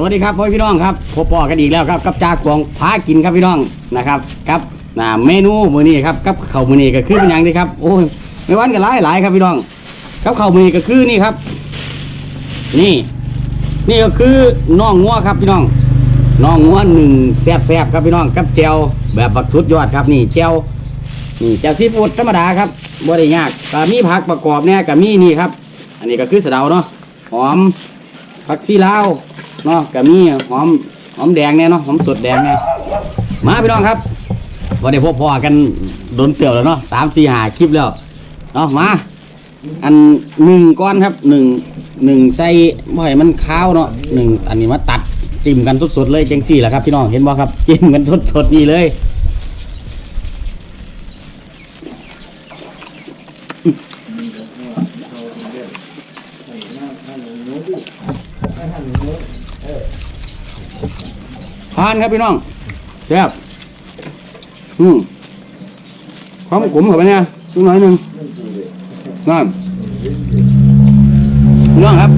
สวัสดีครับพ่อพี่น้องครับพบปอกันอีกแล้วครับกับจากวงพากินครับพี่น้องนะครับครับอ่าเมนูมื้อนี้ครับกับข้าวมื้อนี้ก็คือเป็นหยังดีครับโอ้ยไม่วันกันหลายหลายครับพี่น้องกับข้าวมื้อนี้ก็คือนี่ครับ นี่ นี่ก็คือน่องงัวครับพี่น้องน่องงัวหนึ่งแซ่บๆครับพี่น้องกับแจวแบบบักสุดยอดครับนี่แจวนี่แจวซีฟู้ดธรรมดาครับบ่ได้ยากก็มีผักประกอบเนี่ยก็มีนี่ครับ อันนี้ก็คือสะเดาเนาะหอมผักซีลาว เนาะกะมีหอมหอมแดงเนี่ยเนาะหอมสดแดงเนี่ยมาพี่น้องครับวันนี้พบพอกันโดนเตี่ยวแล้วเนาะสามสี่หาคลิปแล้วเนาะมา อันหนึ่งก้อนครับหนึ่งหนึ่งใส่บ่ให้มันข้าวเนาะหนึ่งอันนี้มาตัดจิ้มกันสดๆเลยจังสี่แหละครับพี่น้องเห็นบ่ครับจิ้มกันสดๆนี่เลย ทานครับพี่น้องแซ่บอืมความขมเข้าไปเนี่ยสักหน่อยหนึ่งนั่นพี่น้องครับ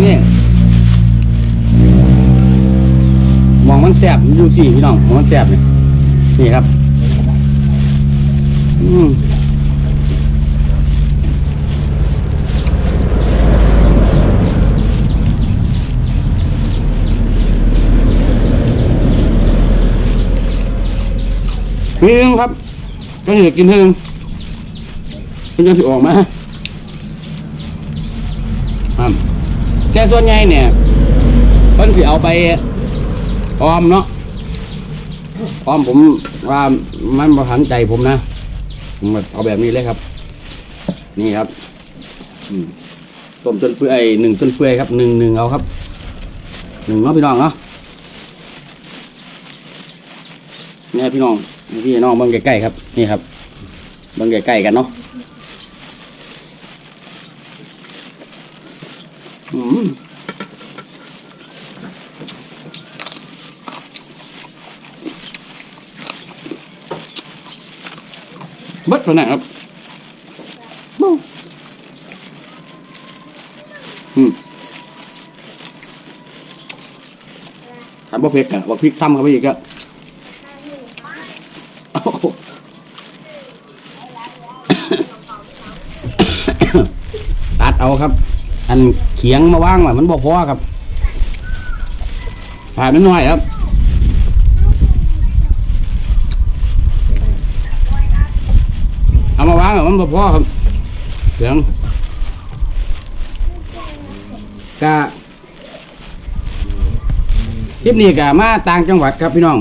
นี่มองมันแสบดูสิพี่น้องมองมันแสบเนี่ยนี่ครับ อืม นี่นึงครับก็อยากกินเท่านึงมันจะสิออกมาครับแต่ส่วนใหญ่เนี่ยเพิ่นสิเอาไปออมเนาะออมผมว่ามันบ่ทันใจผมนะผมเอาแบบนี้เลยครับ นี่ครับต้มจนเปื่อยหนึ่งจนเปื่อยครับหนึ่งหนึ่งเอาครับหนึ่งเนาะพี่น้องเนาะนี่ยพี่น้อง พี่น้องเบิ่งใกล้ๆครับ นี่ครับเบิ่งใกล้ๆกันเนาะบิดตัวไหนครับบูอืมทำบ่เผ็ดอะบ่พริกซ้ำเข้าไปอีกอะโอ้โห ตัดเอา ครับ อันเขียงมาว่างไว้มันบ่พอครับผ่านนิดหน่อยครับเอามาวางไว้มันบ่พอครับเขียงกะคลิปนี้กะมาต่างจังหวัดครับพี่น้อง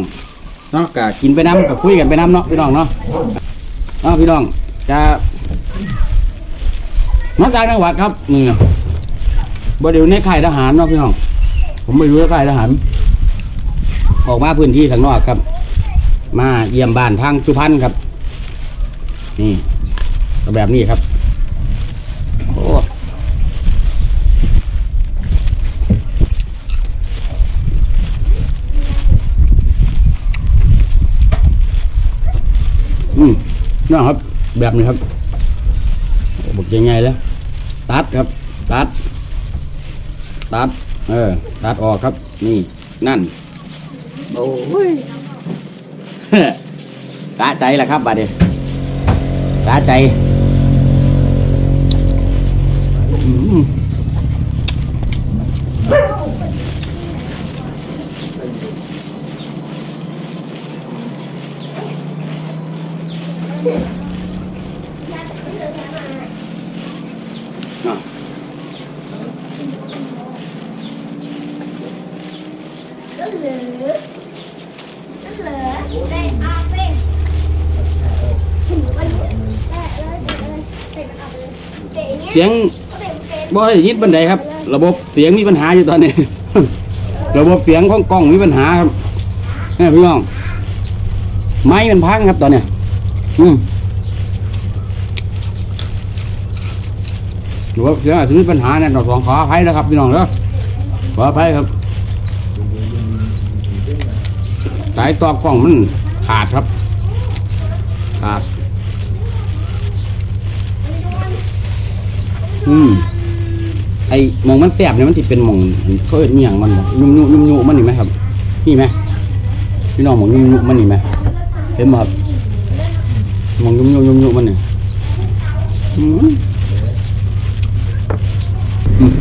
เนาะกะกินไปน้ำกะคุยกันไปน้ำเนาะพี่น้องเนาะเนาะพี่น้องจะ มาต่างจังหวัดครับนี่บริเวในค่ายทหารเนาะพี่น้อง ผมไปอยู่ในค่ายทหาร ออกมาพื้นที่ข้างนอกครับ มาเยี่ยมบ้านทางสุพรรณครับ นี่แบบนี้ครับ โอ้อืมนะครับ แบบนี้ครับ บอกยังไงแล้ว ตัดครับ ตัด ตัด เออ ตัดออกครับ นี่ นั่น โอ้ยตาใจแหละครับบาดเดยตาใจอืม สียงบ่ได้ยินบันไดครับ ระบบเสียงมีปัญหาอยู่ตอนนี้ ระบบเสียงของกล้องมีปัญหาครับนี่พี่น้องไม้มันพังครับตอนเนี้ยอืมระบบเสียงอาจจะมีปัญหาเนี่ยเราสองขออภัยนะครับพี่น้องเด้อขออภัยครับสายต่อกล้องมันขาดครับขาด อืมไอ้หมองมันแสบเนี่ยมันติดเป็นหมองเขาเอิ้นอย่างมันนุ่มยุ่มยุ่มยุ่มมันนี่ไหมครับนี่ไหมพี่น้องหมองยุ่มยุ่มมันนี่ไหมเห็นบ่ครับหมองยุ่มยุ่มยุ่มยุ่มมันนี่อืมอืม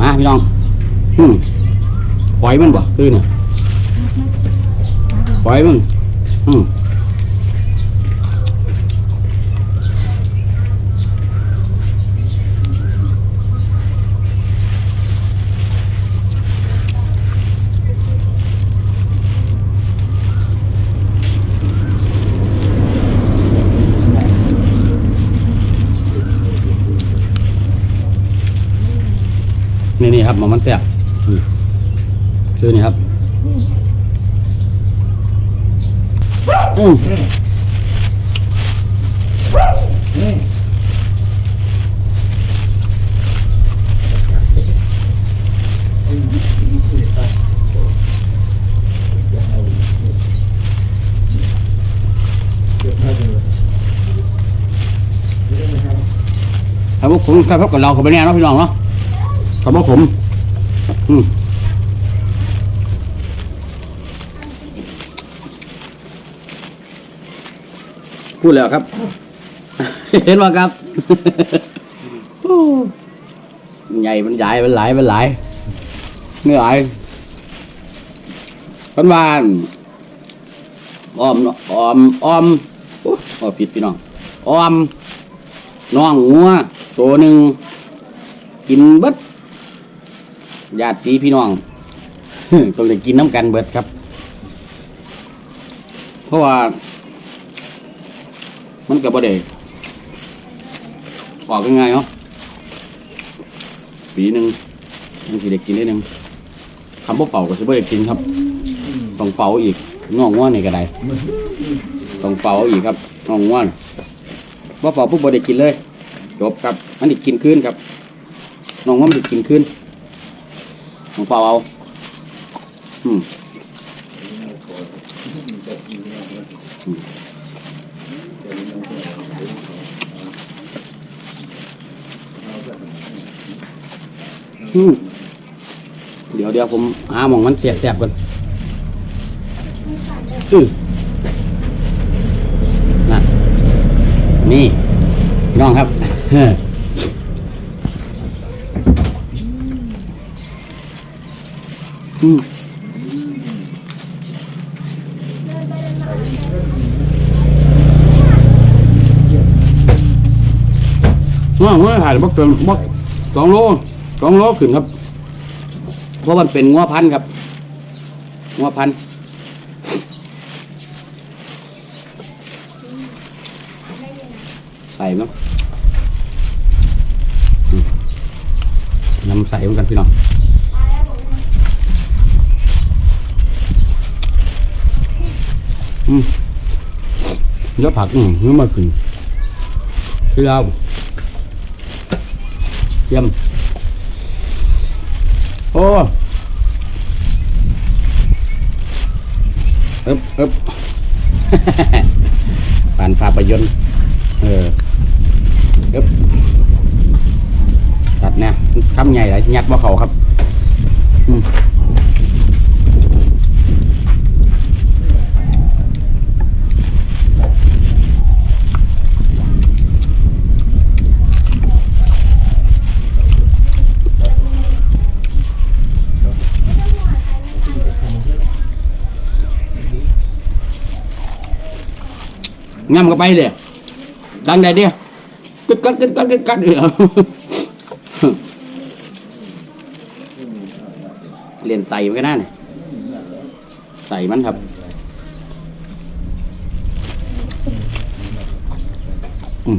มาพี่น้องอืมปล่อยมันบ่คือเนี่ยปล่อยมันอืม นี่นี่ครับหมอมันแซ่บนี่ชื่อนี่ครับอืมครับพวกผมครับพวกกับเราเขาไปแน่เนาะพี่น้องเนาะ ครับพวกผมอืมพูดแล้วครับ เห็นว่าครับโอ้ใหญ่มันใหญ่มันหลายมันหลายเนื้อหลายพันวานออมออมออมโอ้อผิดพี่น้องออมน้องงัวตัวหนึ่งกินเบิด ญาติพี่น้องต้องได้กินน้ำกันเบิดครับ เพราะว่า มันกับบ่ได้ออกยังไงเนาะปีหนึ่งมันสิได้กินได้หนึ่งคำว่าเป่าก็สิบ่ได้กินครับ ต้องเป่าอีกงอกง่วนนี่ก็ได้ต้องเป่าอีกครับงอกง่วนว่าเป่าปุ๊บบ่ได้กินเลยจบครับมันได้กินคืนครับน้องว่ามันกินคืน ต้องเป่าเอาอืมอืมเดี๋ยวเดี๋ยวผมหาหมองมันแสบๆก่อนอือนั่นนี่น้องครับ เฮ้ ออืมน้องเมื่อถ่ายบักเกินบักสองโลสองโลขึ้นครับ เพราะมันเป็นงัวพันธ์ครับงัวพันธ์ใส่มั้งอืมน้ำใส่เหมือนกันพี่น้อง อืมยอดผักอืมเนื้อมาขึ้นที่เราเยี่ยมโอ้เอึบเอึบผ่านภาพยนตร์เออเอึบตัดเนี่ยคำใหญ่หลายยัดว่าเขาครับ อืม งำก็ไปเลยดังใดเดียวกึดกัดกึดกัดกึดกัดเออเรียนใส่มันก็ได้นี่ยใส่มันครับอืม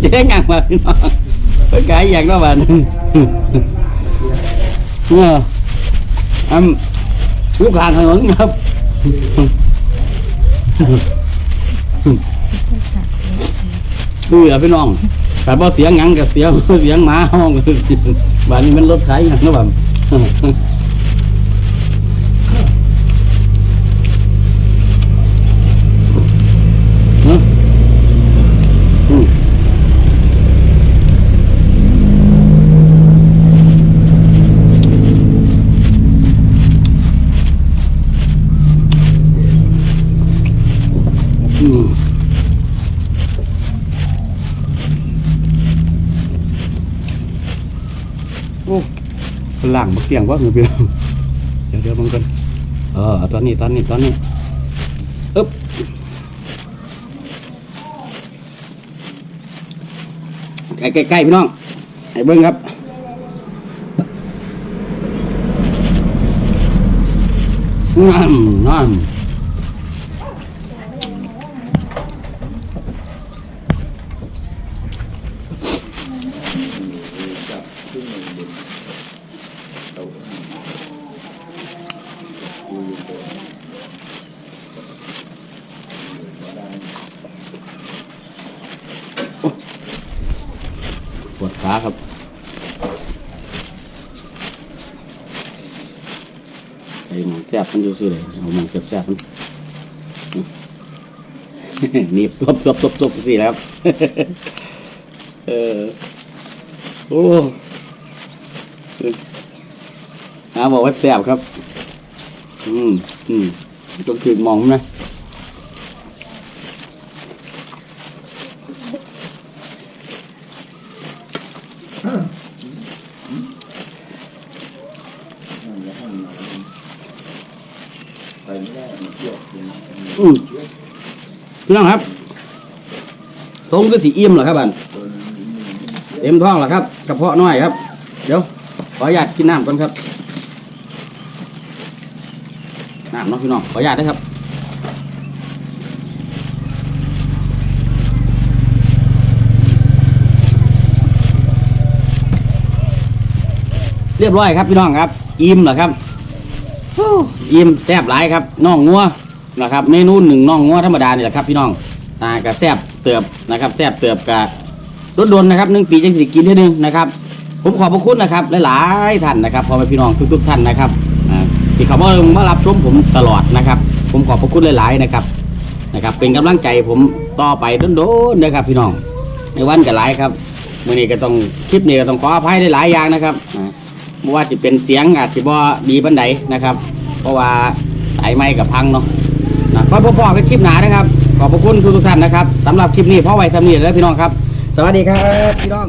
เจ๊งานมาพี่น้องไปขายอย่างละบาทเอออืมลูกหางถนนครับดูอะพี่น้องแต่พอเสียงหยังกับเสียงเสียงหมาห้องบ้านนี้มันรถไถหยังนะแบบอื โอ้ล่างบักเสียงว่าคือพี่น้องเดี๋ยวเดี๋ยวมันกันเออตอนนี้ตอนนี้ตอนนี้อึ๊บใกล้ใกล้พี่น้องให้เบิ้งครับนั่นนั่นวดขาครับ ไอ้หมองแซ่ บมันอยู่ซื่อเลยเอามองแซ่บๆมันนี่ตบตบตบตบสิแล้วเออโอ้อาบอกว่าแซ่บครับ อืมอืมต้องคือมองนะ อืมพี่น้องครับทรงก็สีอิ่มเหรอครับบันเต็มท้องเหรอครับกระเพาะน้อยครับ เดี๋ยวขออนุญาตกินน้ำก่อนครับน้ำเนาะพี่น้องขออนุญาตนะครับเรียบร้อยครับพี่น้องครับ อิ่มเหรอครับอิ่มแซ่บหลายครับน่องงัว นะครับเมนูหนึ่งน่องงัวธรรมดานี่แหละครับพี่น้องอ่าก็แซบเติบนะครับแซบเติบกับรถดนนะครับหนึ่งปีจังสิกินได้หนึ่งนะครับ ผมขอบพระคุณนะครับหลายๆท่านนะครับพ่อแม่พี่น้องทุกๆท่านนะครับที่เขามามารับชมผมตลอดนะครับ ผมขอบพระคุณหลายๆนะครับนะครับ เป็นกำลังใจผมต่อไปโดนๆนะครับ พี่น้องในวันก็หลายครับมื่อนี้ก็ต้องคลิปนี้ก็ต้องขออภัยหลายอย่างนะครับอ่าบ่ว่าจะเป็นเสียงอาจจะบ่ดีปานใดนะครับ เพราะว่าสายไม้กับพังเนาะ นะขอพ่อๆกันคลิปหนานะครับ ขอบพระคุณทุกท่านนะครับสำหรับคลิปนี้พ่อไว้ทำนี่แล้วพี่น้องครับ สวัสดีครับพี่น้อง